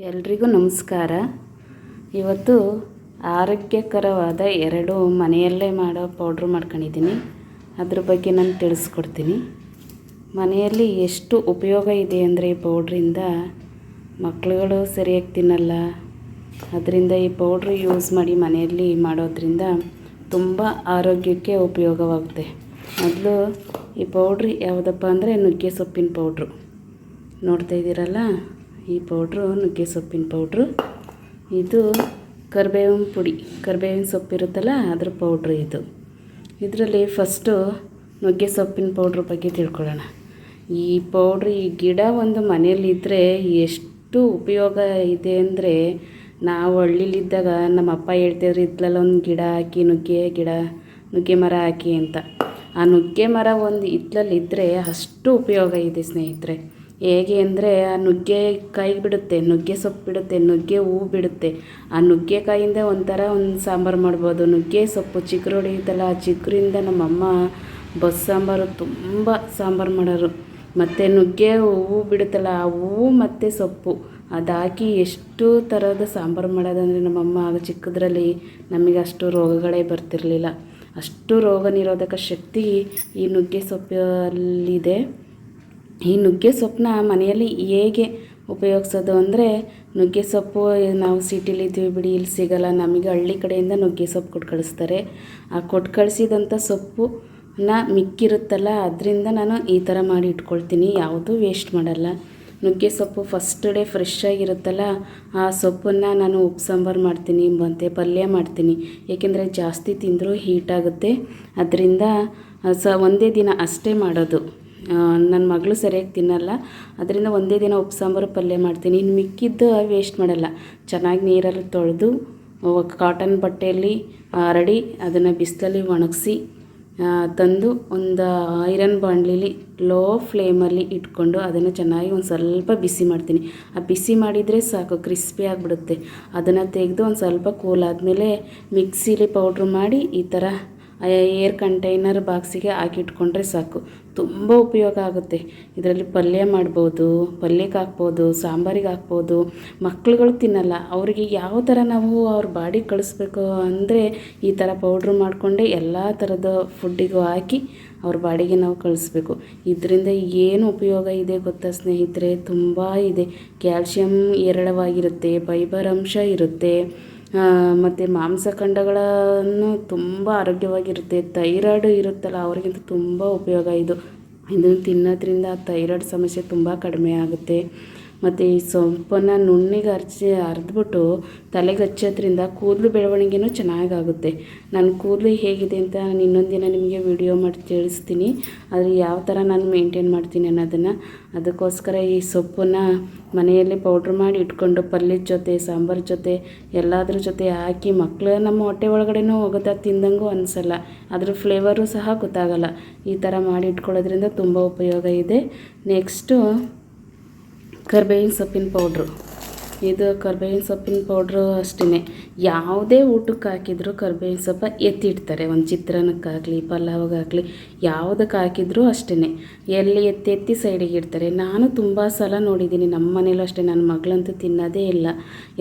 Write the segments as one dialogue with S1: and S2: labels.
S1: ಎಲ್ರಿಗೂ ನಮಸ್ಕಾರ. ಇವತ್ತು ಆರೋಗ್ಯಕರವಾದ ಎರಡು ಮನೆಯಲ್ಲೇ ಮಾಡೋ ಪೌಡ್ರ್ ಮಾಡ್ಕೊಂಡಿದ್ದೀನಿ. ಅದ್ರ ಬಗ್ಗೆ ನಾನು ತಿಳಿಸ್ಕೊಡ್ತೀನಿ. ಮನೆಯಲ್ಲಿ ಎಷ್ಟು ಉಪಯೋಗ ಇದೆ ಅಂದರೆ ಈ ಪೌಡ್ರಿಂದ ಮಕ್ಕಳುಗಳು ಸರಿಯಾಗಿ ತಿನ್ನಲ್ಲ. ಅದರಿಂದ ಈ ಪೌಡ್ರ್ ಯೂಸ್ ಮಾಡಿ ಮನೆಯಲ್ಲಿ ಮಾಡೋದ್ರಿಂದ ತುಂಬ ಆರೋಗ್ಯಕ್ಕೆ ಉಪಯೋಗವಾಗುತ್ತೆ. ಮೊದಲು ಈ ಪೌಡ್ರ್ ಯಾವುದಪ್ಪ ಅಂದರೆ ನುಗ್ಗೆ ಸೊಪ್ಪಿನ ಪೌಡ್ರು. ನೋಡ್ತಾ ಇದ್ದೀರಲ್ಲ? ಈ ಪೌಡ್ರು ನುಗ್ಗೆ ಸೊಪ್ಪಿನ ಪೌಡ್ರು ಇದು ಕರಿಬೇವಿನ ಪುಡಿ. ಕರಿಬೇವಿನ ಸೊಪ್ಪಿರುತ್ತಲ್ಲ ಅದ್ರ ಪೌಡ್ರು ಇದು. ಇದರಲ್ಲಿ ಫಸ್ಟು ನುಗ್ಗೆ ಸೊಪ್ಪಿನ ಪೌಡ್ರ್ ಬಗ್ಗೆ ತಿಳ್ಕೊಳ್ಳೋಣ. ಈ ಪೌಡ್ರ್ ಈ ಗಿಡ ಒಂದು ಮನೆಯಲ್ಲಿದ್ದರೆ ಎಷ್ಟು ಉಪಯೋಗ ಇದೆ ಅಂದರೆ, ನಾವು ಹಳ್ಳಿಲಿದ್ದಾಗ ನಮ್ಮ ಅಪ್ಪ ಹೇಳ್ತಿದ್ರು, ಇದ್ಲಲ್ಲ ಒಂದು ಗಿಡ ಹಾಕಿ, ನುಗ್ಗೆ ಗಿಡ, ನುಗ್ಗೆ ಮರ ಹಾಕಿ ಅಂತ. ಆ ನುಗ್ಗೆ ಮರ ಒಂದು ಹಿತ್ತಲಲ್ಲಿದ್ದರೆ ಅಷ್ಟು ಉಪಯೋಗ ಇದೆ ಸ್ನೇಹಿತರೆ. ಹೇಗೆ ಅಂದರೆ ಆ ನುಗ್ಗೆ ಕಾಯಿ ಬಿಡುತ್ತೆ, ನುಗ್ಗೆ ಸೊಪ್ಪು ಬಿಡುತ್ತೆ, ನುಗ್ಗೆ ಹೂ ಬಿಡುತ್ತೆ. ಆ ನುಗ್ಗೆಕಾಯಿಂದ ಒಂಥರ ಒಂದು ಸಾಂಬಾರು ಮಾಡ್ಬೋದು. ನುಗ್ಗೆ ಸೊಪ್ಪು ಚಿಗುರು ಹೊಡೆಯುತ್ತಲ್ಲ, ಆ ಚಿಗುರಿಂದ ನಮ್ಮಮ್ಮ ಬಸ್ ಸಾಂಬಾರು ತುಂಬ ಸಾಂಬಾರು ಮಾಡೋರು. ಮತ್ತು ನುಗ್ಗೆ ಹೂವು ಬಿಡುತ್ತಲ್ಲ, ಆ ಹೂವು ಮತ್ತು ಸೊಪ್ಪು. ಅದಾಕಿ ಎಷ್ಟು ಥರದ ಸಾಂಬಾರು ಮಾಡೋದಂದರೆ ನಮ್ಮಮ್ಮ ಆಗ ಚಿಕ್ಕದ್ರಲ್ಲಿ ನಮಗೆ ಅಷ್ಟು ರೋಗಗಳೇ ಬರ್ತಿರಲಿಲ್ಲ. ಅಷ್ಟು ರೋಗ ನಿರೋಧಕ ಶಕ್ತಿ ಈ ನುಗ್ಗೆ ಸೊಪ್ಪಲ್ಲಿದೆ. ಈ ನುಗ್ಗೆ ಸೊಪ್ಪನ್ನ ಮನೆಯಲ್ಲಿ ಹೇಗೆ ಉಪಯೋಗಿಸೋದು ಅಂದರೆ, ನುಗ್ಗೆ ಸೊಪ್ಪು ನಾವು ಸಿಟಿಲಿದ್ದೀವಿ ಬಿಡಿ, ಇಲ್ಲಿ ಸಿಗೋಲ್ಲ. ನಮಗೆ ಹಳ್ಳಿ ಕಡೆಯಿಂದ ನುಗ್ಗೆ ಸೊಪ್ಪು ಕೊಟ್ಟು ಕಳಿಸ್ತಾರೆ. ಆ ಕೊಟ್ಟು ಕಳಿಸಿದಂಥ ಸೊಪ್ಪನ್ನ ಮಿಕ್ಕಿರುತ್ತಲ್ಲ, ಅದರಿಂದ ನಾನು ಈ ಥರ ಮಾಡಿ ಇಟ್ಕೊಳ್ತೀನಿ. ಯಾವುದೂ ವೇಸ್ಟ್ ಮಾಡಲ್ಲ. ನುಗ್ಗೆ ಸೊಪ್ಪು ಫಸ್ಟ್ ಡೇ ಫ್ರೆಶ್ ಆಗಿರುತ್ತಲ್ಲ, ಆ ಸೊಪ್ಪನ್ನು ನಾನು ಉಪ್ಪು, ಸಾಂಬಾರು ಮಾಡ್ತೀನಿ, ಮತ್ತು ಪಲ್ಯ ಮಾಡ್ತೀನಿ. ಏಕೆಂದರೆ ಜಾಸ್ತಿ ತಿಂದರೂ ಹೀಟಾಗುತ್ತೆ ಅದರಿಂದ ಸ, ಒಂದೇ ದಿನ ಅಷ್ಟೇ ಮಾಡೋದು. ನನ್ನ ಮಗಳು ಸರಿಯಾಗಿ ತಿನ್ನಲ್ಲ. ಅದರಿಂದ ಒಂದೇ ದಿನ ಉಪ್ಪು ಸಾಂಬಾರು ಪಲ್ಯ ಮಾಡ್ತೀನಿ. ಇನ್ನು ಮಿಕ್ಕಿದ್ದು ವೇಸ್ಟ್ ಮಾಡಲ್ಲ. ಚೆನ್ನಾಗಿ ನೀರಲ್ಲಿ ತೊಳೆದು ಕಾಟನ್ ಬಟ್ಟೆಯಲ್ಲಿ ಹರಡಿ, ಅದನ್ನು ಬಿಸಿಲಲ್ಲಿ ಒಣಗಿಸಿ ತಂದು ಒಂದು ಐರನ್ ಬಾಣಲಿಲಿ ಲೋ ಫ್ಲೇಮಲ್ಲಿ ಇಟ್ಕೊಂಡು ಅದನ್ನು ಚೆನ್ನಾಗಿ ಒಂದು ಸ್ವಲ್ಪ ಬಿಸಿ ಮಾಡ್ತೀನಿ. ಆ ಬಿಸಿ ಮಾಡಿದರೆ ಸಾಕು ಕ್ರಿಸ್ಪಿ ಆಗಿಬಿಡುತ್ತೆ. ಅದನ್ನು ತೆಗೆದು ಒಂದು ಸ್ವಲ್ಪ ಕೂಲ್ ಆದಮೇಲೆ ಮಿಕ್ಸಿಲಿ ಪೌಡ್ರ್ ಮಾಡಿ ಈ ಥರ ಏರ್ ಕಂಟೈನರ್ ಬಾಕ್ಸಿಗೆ ಹಾಕಿಟ್ಕೊಂಡ್ರೆ ಸಾಕು. ತುಂಬ ಉಪಯೋಗ ಆಗುತ್ತೆ. ಇದರಲ್ಲಿ ಪಲ್ಯ ಮಾಡ್ಬೋದು, ಪಲ್ಯಕ್ಕೆ ಹಾಕ್ಬೋದು, ಸಾಂಬಾರಿಗೆ ಹಾಕ್ಬೋದು. ಮಕ್ಳುಗಳು ತಿನ್ನಲ್ಲ. ಅವರಿಗೆ ಯಾವ ಥರ ನಾವು ಅವ್ರ ಬಾಡಿಗೆ ಕಳಿಸ್ಬೇಕು ಅಂದರೆ ಈ ಥರ ಪೌಡ್ರ್ ಮಾಡಿಕೊಂಡೆ ಎಲ್ಲ ಥರದ ಫುಡ್ಡಿಗೂ ಹಾಕಿ ಅವ್ರ ಬಾಡಿಗೆ ನಾವು ಕಳಿಸ್ಬೇಕು. ಇದರಿಂದ ಏನು ಉಪಯೋಗ ಇದೆ ಗೊತ್ತಾ ಸ್ನೇಹಿತರೆ? ತುಂಬ ಇದೆ. ಕ್ಯಾಲ್ಶಿಯಮ್ ಹೇರಳವಾಗಿರುತ್ತೆ, ಫೈಬರ್ ಅಂಶ ಇರುತ್ತೆ. ಮತ್ತು ಮಾಂಸಖಂಡಗಳನ್ನು ತುಂಬ ಆರೋಗ್ಯವಾಗಿರುತ್ತೆ. ಥೈರಾಯ್ಡ್ ಇರುತ್ತಲ್ಲ, ಅವರಿಗಿಂತ ತುಂಬ ಉಪಯೋಗ ಇದು. ಇದನ್ನು ತಿನ್ನೋದ್ರಿಂದ ಥೈರಾಯ್ಡ್ ಸಮಸ್ಯೆ ತುಂಬ ಕಡಿಮೆ ಆಗುತ್ತೆ. ಮತ್ತು ಈ ಸೊಪ್ಪನ್ನು ನುಣ್ಣಿಗೆ ಹರಿಸಿ ಅರ್ದ್ಬಿಟ್ಟು ತಲೆಗೆ ಹಚ್ಚೋದ್ರಿಂದ ಕೂದಲು ಬೆಳವಣಿಗೆನೂ ಚೆನ್ನಾಗಾಗುತ್ತೆ. ನನ್ನ ಕೂದಲು ಹೇಗಿದೆ ಅಂತ ನಾನು ಇನ್ನೊಂದಿನ ದಿನ ನಿಮಗೆ ವಿಡಿಯೋ ಮಾಡಿ ತಿಳಿಸ್ತೀನಿ. ಆದರೆ ಯಾವ ಥರ ನಾನು ಮೇಂಟೈನ್ ಮಾಡ್ತೀನಿ ಅನ್ನೋದನ್ನು ಅದಕ್ಕೋಸ್ಕರ ಈ ಸೊಪ್ಪನ್ನು ಮನೆಯಲ್ಲಿ ಪೌಡ್ರ್ ಮಾಡಿ ಇಟ್ಕೊಂಡು ಪಲ್ಯದ ಜೊತೆ, ಸಾಂಬಾರ್ ಜೊತೆ ಎಲ್ಲದ್ರ ಜೊತೆ ಹಾಕಿ ಮಕ್ಕಳು ನಮ್ಮ ಹೊಟ್ಟೆ ಒಳಗಡೆನೂ ಹೋಗುತ್ತೆ ತಿಂದಂಗೂ ಅನಿಸಲ್ಲ. ಅದ್ರ ಫ್ಲೇವರು ಸಹ ಗೊತ್ತಾಗಲ್ಲ. ಈ ಥರ ಮಾಡಿ ಇಟ್ಕೊಳ್ಳೋದ್ರಿಂದ ತುಂಬ ಉಪಯೋಗ ಇದೆ. ನೆಕ್ಸ್ಟು ಕರ್ಬೇವಿನ ಸೊಪ್ಪಿನ ಪೌಡ್ರು ಇದು ಕರ್ಬೇವಿನ ಸೊಪ್ಪಿನ ಪೌಡ್ರು ಅಷ್ಟೇ ಯಾವುದೇ ಊಟಕ್ಕೆ ಹಾಕಿದ್ರು ಕರ್ಬೇವಿನ ಸೊಪ್ಪು ಎತ್ತಿಡ್ತಾರೆ. ಒಂದು ಚಿತ್ರಾನ್ನಕ್ಕಾಗಲಿ, ಪಲಾವ್ಗಾಗಲಿ, ಯಾವುದಕ್ಕೆ ಹಾಕಿದರೂ ಅಷ್ಟೇ ಎಲ್ಲಿ ಎತ್ತಿ ಎತ್ತಿ ಸೈಡಿಗೆ ಇಡ್ತಾರೆ. ನಾನು ತುಂಬ ಸಲ ನೋಡಿದ್ದೀನಿ, ನಮ್ಮ ಮನೇಲೂ ಅಷ್ಟೇ. ನನ್ನ ಮಗಳಂತೂ ತಿನ್ನೋದೇ ಇಲ್ಲ.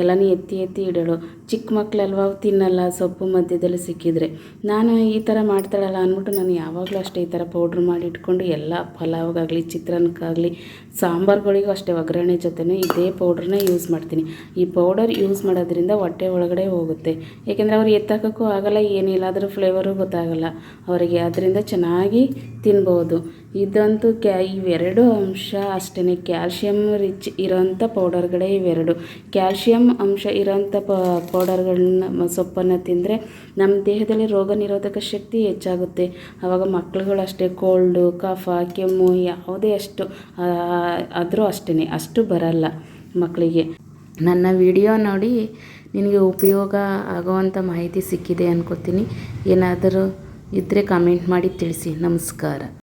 S1: ಎಲ್ಲನೂ ಎತ್ತಿ ಎತ್ತಿ ಇಡೋಳು. ಚಿಕ್ಕ ಮಕ್ಕಳಲ್ವ ತಿನ್ನಲ್ಲ, ಸೊಪ್ಪು ಮಧ್ಯದಲ್ಲಿ ಸಿಕ್ಕಿದರೆ. ನಾನು ಈ ಥರ ಮಾಡ್ತಾಳಲ್ಲ ಅಂದ್ಬಿಟ್ಟು ನಾನು ಯಾವಾಗಲೂ ಅಷ್ಟೇ ಈ ಥರ ಪೌಡ್ರ್ ಮಾಡಿ ಇಟ್ಕೊಂಡು ಎಲ್ಲ ಪಲಾವ್ಗಾಗಲಿ, ಚಿತ್ರಾನ್ನಕ್ಕಾಗಲಿ, ಸಾಂಬಾರುಗಳಿಗೂ ಅಷ್ಟೇ ಒಗ್ಗರಣೆ ಜೊತೆನೇ ಇದೇ ಪೌಡ್ರನ್ನ ಯೂಸ್ ಮಾಡ್ತೀನಿ. ಈ ಪೌಡರ್ ಯೂಸ್ ಮಾಡೋದ್ರಿಂದ ಹೊಟ್ಟೆ ಒಳಗಡೆ ಹೋಗುತ್ತೆ. ಏಕೆಂದರೆ ಅವ್ರು ಎತ್ತಾಕೋಕ್ಕೂ ಆಗಲ್ಲ ಏನಿಲ್ಲ ಅದ್ರ ಫ್ಲೇವರು ಗೊತ್ತಾಗಲ್ಲ. ಅವರಿಗೆ ಅದರಿಂದ ಚೆನ್ನಾಗಿ ತಿನ್ಬೋದು. ಇದಂತೂ ಕ್ಯಾ, ಇವೆರಡು ಅಂಶ ಅಷ್ಟೇ ಕ್ಯಾಲ್ಶಿಯಮ್ ರಿಚ್ ಇರೋಂಥ ಪೌಡರ್ಗಳೇ ಇವೆರಡು. ಕ್ಯಾಲ್ಶಿಯಮ್ ಅಂಶ ಇರೋಂಥ ಪೌಡರ್ಗಳನ್ನ ಸೊಪ್ಪನ್ನು ತಿಂದರೆ ನಮ್ಮ ದೇಹದಲ್ಲಿ ರೋಗ ನಿರೋಧಕ ಶಕ್ತಿ ಹೆಚ್ಚಾಗುತ್ತೆ. ಆವಾಗ ಮಕ್ಳುಗಳು ಅಷ್ಟೇ ಕೋಲ್ಡು ಕಫ ಕೆಮ್ಮು, ಯಾವುದೇ ಅಷ್ಟು ಆದರೂ ಅಷ್ಟೇ ಅಷ್ಟು ಬರಲ್ಲ ಮಕ್ಕಳಿಗೆ ನನ್ನ ವಿಡಿಯೋ ನೋಡಿ ನಿನಗೆ ಉಪಯೋಗ ಆಗೋವಂಥ ಮಾಹಿತಿ ಸಿಕ್ಕಿದೆ ಅನ್ಕೋತೀನಿ. ಏನಾದರೂ ಇದ್ದರೆ ಕಮೆಂಟ್ ಮಾಡಿ ತಿಳಿಸಿ. ನಮಸ್ಕಾರ.